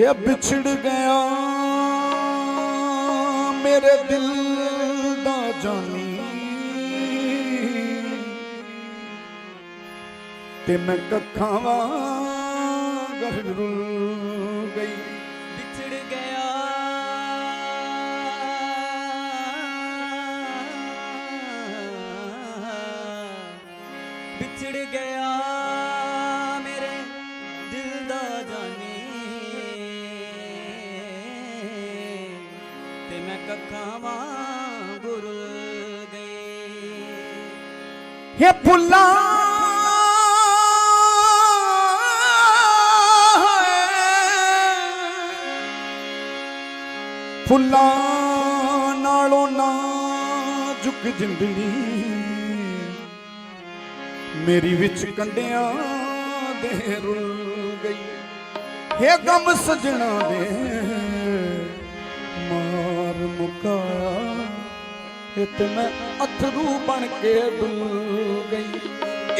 ਇਹ ਵਿਛੜ ਗਿਆ। ਮੇਰੇ ਦਿਲ ਦਾ ਜਾਨੀ। ਤੇ ਮੈਂ ਕੱਖਾਂ ਵਾਂਗ ਰੁੱਲ ਗਈ। ਵਿਛੜ ਗਿਆ ਇਹ ਫੁੱਲਾਂ ਫੁੱਲਾਂ ਨਾਲੋਂ ਨਾ ਝੁਕ ਜਿੰਦੜੀ। ਮੇਰੀ ਵਿੱਚ ਕੰਡਿਆਂ ਦੇ ਰੁੱਲ ਗਈ। ਹੇ ਗਮ ਸਜਣਾ ਦੇ ਇਹ ਤੇ ਮੈਂ ਅਥਰੂ ਬਣ ਕੇ ਡੁੱਲ ਗਈ।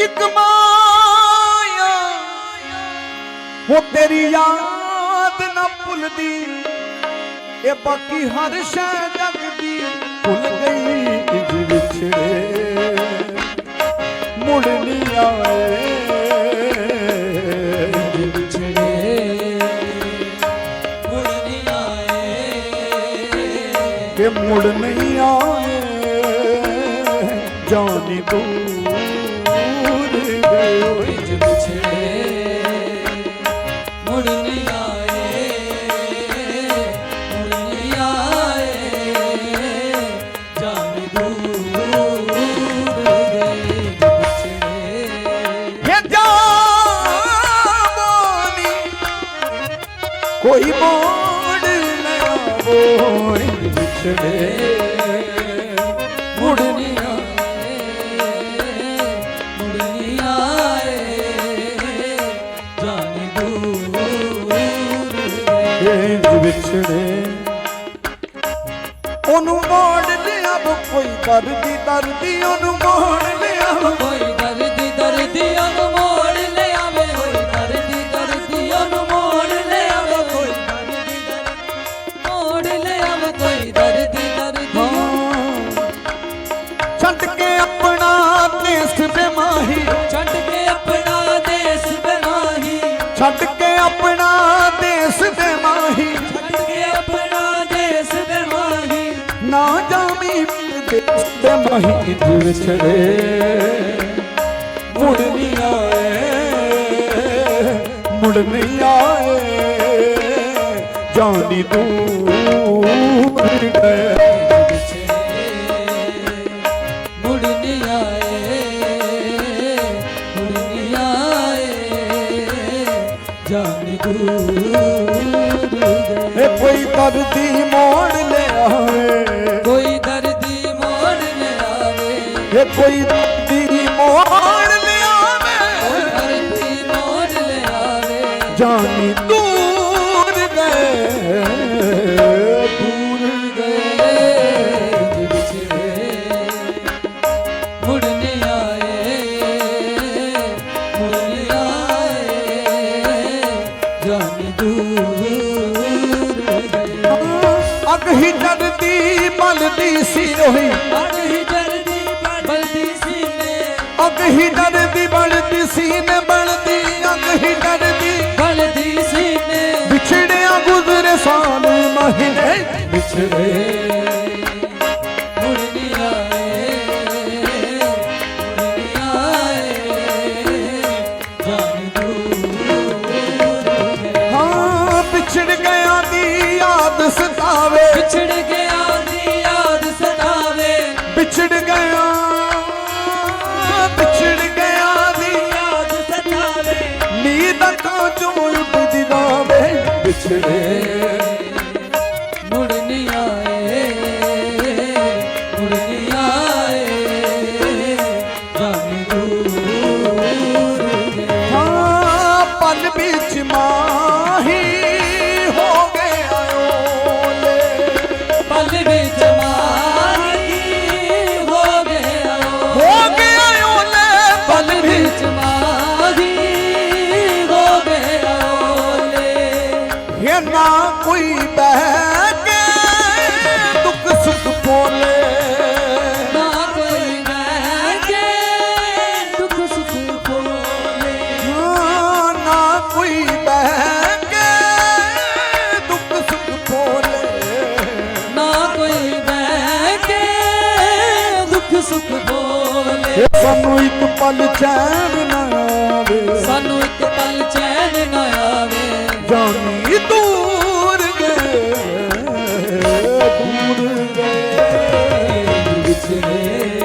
ਇੱਕ ਮਾਇਆ ਉਹ ਤੇਰੀ ਯਾਦ ਨਾ ਭੁੱਲਦੀ ਇਹ ਬਾਕੀ ਹਰ ਸ਼ੈ ਜਗ ਦੀ ਭੁੱਲ ਗਈ ਇੰਜ ਵਿਛੜੇ। ਮੁੜ ਨਹੀਂ ਆਏ ਮੁੜ ਨਹੀਂ ਗਏ ਹੋਏ ਇੰਜ ਵਿਛੜੇ ਇੰਜ ਵਿਛੜੇ। ਉਹਨੂੰ ਮੋੜ ਲਿਆ ਕੋਈ ਦਰਦੀ ਦਰਦੀ ਉਹਨੂੰ ਮੋੜ ਲਿਆ ਕੋਈ ਦਰਦੀ ਦਰਦੀ ਉਹਨੂੰ ਮੋੜ ਲੈ ਆਵੇ ਕੋਈ ਦਰਦੀ ਦਰਦੀ ਉਹਨੂੰ ਮੋੜ ਲੈ ਆਵੇ ਕੋਈ ਦਰਦੀ ਦਰਦੀ ਮੋੜ ਲੈ ਆਵੇ ਕੋਈ ਦਰਦੀ ਦਰਦੀ ਛੱਡ ਕੇ ਆਪਣਾ ਦੇਸ ਬੇਮਾਹੀ ਛੱਡ ਕੇ ਆਪਣਾ ਦੇਸ਼ ਬਨਾਹੀ ਛੱਡ ਕੇ ਆਪਣਾ ਬੇਮਾਹੀ ਇੰਜ ਵਿਛੜੇ ਮੁੜ ਨਹੀਂ ਆਏ। ਮੁੜ ਨਹੀਂ ਆਏ। ਜਾਨੀ ਦੂਰ ਗਏ। ਜਾਨ ਗਏ। ਕੋਈ ਦਰਦੀ ਕੋਈ ਦਰਦੀ ਮੋੜ ਲਿਆਵੇ। ਜਾਨੀ ਦੂਰ ਗਏ ਅਗ ਹੀ ਡਰਦੀ ਬਲਦੀ ਸੀ ਨੇ ਬਲਦੀ ਅਗ ਹੀ ਡਰਦੀ। ਬਲਦੀ ਸੀਨੇ। ਵਿਛੜਿਆ ਗੁਜ਼ਰੇ ਸਾਲ ਮਹੀਨੇ ਵਿਛੜ ਗਿਆ ਦੀ ਯਾਦ ਸਤਾਵੇ। ਵਿਛੜ ਗਿਆ ਵਿਛੜੇ ਸੁਖ ਬੋਲੇ। ਸਾਨੂੰ ਇੱਕ ਪਲ ਚੈਨ ਨਾ ਆਵੇ। ਸਾਨੂੰ ਇੱਕ ਪਲ ਚੈਨ ਨਾ ਆਵੇ। ਜਾਨੀ ਦੂਰ ਗਏ। ਦੂਰ ਗਏ। ਵਿਛੜੇ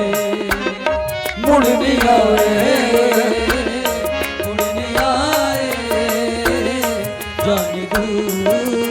ਮੁੜ ਨਹੀਂ ਆਵੇ ਆਏ। ਜਾਨੀ ਦੂਰ